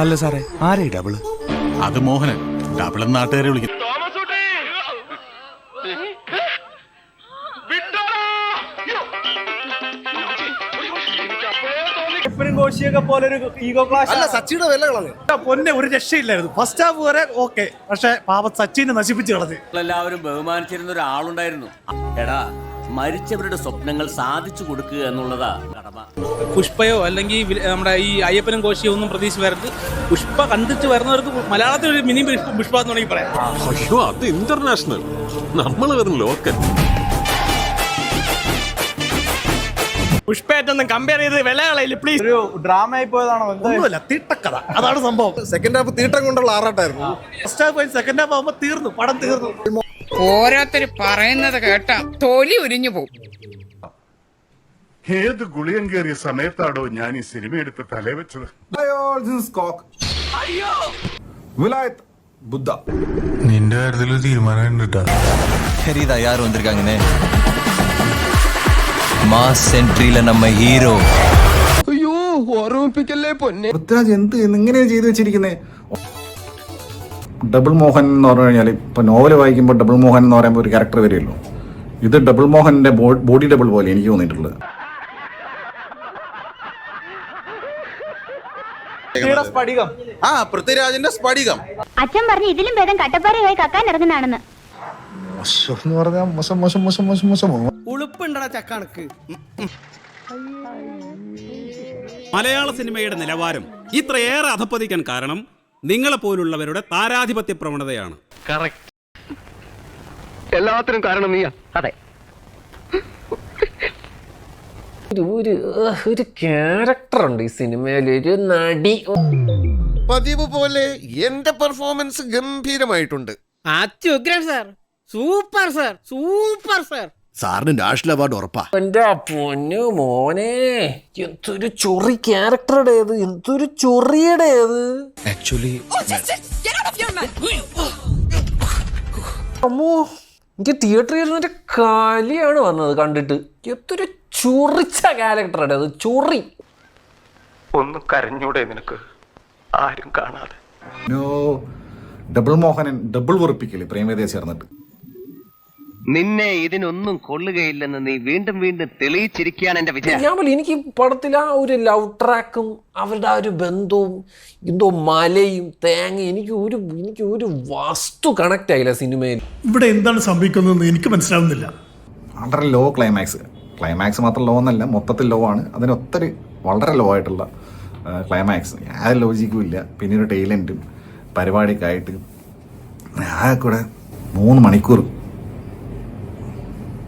അല്ല സാറേ ആരേ ഡബിൾ അത് മോഹനൻ. ഡബിൾ നാട്ടുകാരെ വിളിക്കും. അല്ല സച്ചിയുടെ വില കളഞ്ഞു. പൊന്നെ ഒരു രക്ഷയില്ലായിരുന്നു. ഫസ്റ്റ് ഹാഫ് വരെ ഓക്കെ പക്ഷെ പാപ സച്ചിനെ നശിപ്പിച്ചു കളഞ്ഞു. എല്ലാവരും ബഹുമാനിച്ചിരുന്ന ഒരാളുണ്ടായിരുന്നു. എടാ മരിച്ചവരുടെ സ്വപ്നങ്ങൾ സാധിച്ചു കൊടുക്കുക എന്നുള്ളതാ കടമ. പുഷ്പയോ അല്ലെങ്കിൽ നമ്മുടെ ഈ അയ്യപ്പനും കോശിയോ ഒന്നും പ്രതീക്ഷിച്ച് വരരുത്. പുഷ്പ കണ്ടിട്ട് വരുന്നവർക്ക് മലയാളത്തിൽ ഒരു മിനി പുഷ്പ പുഷ്പ എന്ന് വേണമെങ്കിൽ പറയാം. അയ്യോ അത് ഇന്റർനാഷണൽ നമ്മൾ വരുന്ന ലോക്കൽ പുഷ്പയായിട്ടൊന്നും കമ്പയർ ചെയ്ത് വില കളയില്ല പ്ലീസ് ഒരു ഡ്രാമ ആയി പോയതാണോ ഒന്നുമല്ല തീട്ടക്കഥ. അതാണ് സംഭവം. സെക്കൻഡ് ഹാഫ് തീട്ടം കൊണ്ടുള്ള ആറാട്ടായിരുന്നു. ഫസ്റ്റ് ഹാഫ് സെക്കൻഡ് ഹാഫ് ആകുമ്പോൾ തീർന്നു പടം തീർന്നു. ഓരോരുത്തര് പറയുന്നത് കേട്ടാ തൊലി ഉരിഞ്ഞു പോകും ഏത് ഗുളിയൻ കയറിയ സമയത്താടോ ഞാൻ ഈ സിനിമ എടുത്ത് തലവെച്ചത് വിലായത് ബുദ്ധ. നിന്റെ കാര്യത്തിൽ തീരുമാനം ഖരീദ യാർ വന്നിരിക്കാങ്ങനെ. മാസ് സെൻട്രിയിലെ നമ്മ ഹീറോ അയ്യോ ഓർമ്മിപ്പിക്കല്ലേ പൊന്നെ. പൃഥ്വിരാജ് എന്ത് ഇങ്ങനെ ചെയ്തു വെച്ചിരിക്കുന്നേ? ഡബിൾ മോഹൻ എന്ന് പറഞ്ഞു കഴിഞ്ഞാൽ ഇപ്പൊ നോവൽ വായിക്കുമ്പോൾ ഡബിൾ മോഹൻ എന്ന് പറയുമ്പോൾ ഒരു ക്യാരക്ടർ വരുമല്ലോ ഇത് ഡബിൾ മോഹന്റെ ബോഡി ഡബിൾ പോലെ എനിക്ക് തോന്നിയിട്ടുള്ളത്. ആ പൃഥ്വിരാജിന്റെ സ്ഫടികം. അച്ഛൻ പറഞ്ഞു ഇതിലും ഭേദം കട്ടപ്പാറയായി കക്കാൻ ഇറങ്ങുന്നതാണെന്ന്. മോശം എന്ന് പറഞ്ഞാൽ മോശം മോശം മോശം മോശം മോശം. ഉളുപ്പുണ്ടടാ ചക്കണക്ക്. മലയാള സിനിമയുടെ നിലവാരം ഇത്രയേറെ അധപ്പതിക്കാൻ കാരണം നിങ്ങളെ പോലുള്ളവരുടെ താരാധിപത്യ പ്രവണതയാണ്. എല്ലാത്തിനും കാരണം നീയാ. അതെ. ഒരു ഒരു ക്യാരക്ടർ ഉണ്ട് ഈ സിനിമയിൽ ഒരു നടി. പതിവ് പോലെ എന്റെ പെർഫോമൻസ് ഗംഭീരമായിട്ടുണ്ട്. അത്യുഗ്രൻ sir. Super sir. Super sir. സാറിന് നാഷണൽ അവാർഡ് ഉറപ്പാ. എന്റെ പൊന്നു മോനെ എന്തൊരു ചൊറി ക്യാരക്ടറുടേത് എന്തൊരു ചൊറിയുടേത് ആക്ച്വലി അമ്മോ എനിക്ക് തിയേറ്ററിൽ ഇരുന്നിട്ട് കലിയാണ് വന്നത് കണ്ടിട്ട്. എന്തൊരു ചൊറിച്ച ക്യാരക്ടറുടെ അത് ചൊറി. ഒന്ന് കരഞ്ഞൂടെ നിനക്ക് ആരും കാണാതെ. ഡബിൾ മോഹനൻ ഡബിൾ വെറുപ്പിക്കൽ പ്രേമവേദിയെ ചേർന്നിട്ട്. നിന്നെ ഇതിനൊന്നും കൊള്ളുകയില്ലെന്ന് നീ വീണ്ടും വീണ്ടും തെളിയിച്ചിരിക്കുകയാണ് എന്റെ വിജയം. ഞാൻ പോലെ എനിക്ക് ഈ പടത്തിൽ ആ ഒരു ലവ് ട്രാക്കും അവരുടെ ആ ഒരു ബന്ധവും എന്തോ മലയും തേങ്ങയും എനിക്ക് ഒരു എനിക്ക് ഒരു വസ്തു കണക്ട് ആയില്ല സിനിമയിൽ. ഇവിടെ എന്താണ് സംഭവിക്കുന്നതെന്ന് എനിക്ക് മനസ്സിലാവുന്നില്ല. വളരെ ലോ ക്ലൈമാക്സ് ക്ലൈമാക്സ് മാത്രം ലോ എന്നല്ല മൊത്തത്തിൽ ലോ ആണ്. അതിന് ഒത്തിരി വളരെ ലോ ആയിട്ടുള്ള ക്ലൈമാക്സ് യാതൊരു ലോജിക്കും ഇല്ല. പിന്നെ ഒരു ടൈലന്റും പരിപാടിയൊക്കെ ആയിട്ട് ആ കൂടെ മൂന്ന് മണിക്കൂർ